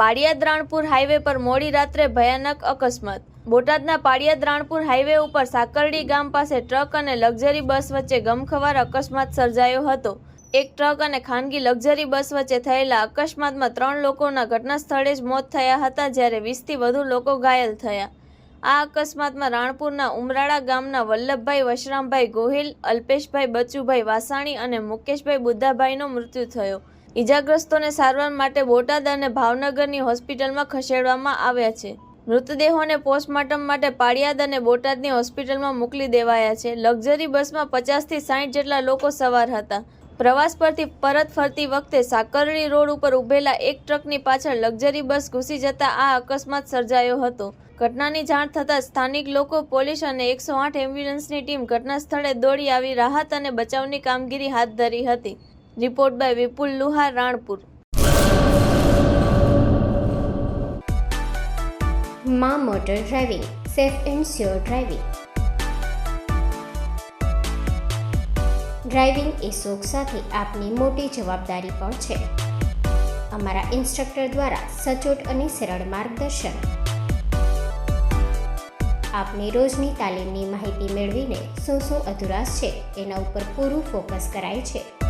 પાડિયાદ Ranpur highway પર મોડી રાત્રે ભયાનક અકસ્માત. બોટાદના પાળિયાદ રાણપુર હાઈવે ઉપર સાકરડી ગામ પાસે ટ્રક અને લક્ઝરી બસ વચ્ચે ગમખવાર અકસ્માત સર્જાયો હતો. એક ટ્રક અને ખાનગી લક્ઝરી બસ વચ્ચે થયેલા અકસ્માતમાં ત્રણ લોકોના ઘટના સ્થળે જ મોત થયા હતા જ્યારે વીસથી વધુ લોકો ઘાયલ થયા. આ અકસ્માતમાં રાણપુરના ઉમરાળા ગામના વલ્લભભાઈ, વશરામભાઈ ગોહિલ, અલ્પેશભાઈ બચુભાઈ વાસાણી અને મુકેશભાઈ બુદ્ધાભાઈનો મૃત્યુ થયો. ઈજાગ્રસ્તોને સારવાર માટે બોટાદ અને ભાવનગરની હોસ્પિટલમાં ખસેડવામાં આવ્યા છે. મૃતદેહોને પોસ્ટમોર્ટમ માટે પાળિયાદ અને બોટાદની હોસ્પિટલમાં મોકલી દેવાયા છે. લક્ઝરી બસમાં પચાસથી સાઠ જેટલા લોકો સવાર હતા. પ્રવાસ પરથી પરત ફરતી વખતે સાકરડી રોડ ઉપર ઊભેલા એક ટ્રકની પાછળ લક્ઝરી બસ ઘૂસી જતા આ અકસ્માત સર્જાયો હતો. ઘટનાની જાણ થતાં સ્થાનિક લોકો, પોલીસ અને એકસો આઠ એમ્બ્યુલન્સની ટીમ ઘટના સ્થળે દોડી આવી રાહત અને બચાવની કામગીરી હાથ ધરી હતી. Report by Vipul Luhar, Ranpur. માં motor driving, safe and sure driving. Driving એ શોખ સાથે આપની મોટી જવાબદારી પણ છે. અમારા ઇન્સ્ટ્રક્ટર દ્વારા સચોટ અને સરળ માર્ગદર્શન. આપની રોજની તાલીમની માહિતી મેળવીને શું શું અધુરાશ છે, એના ઉપર પૂરું ફોકસ કરાય છે.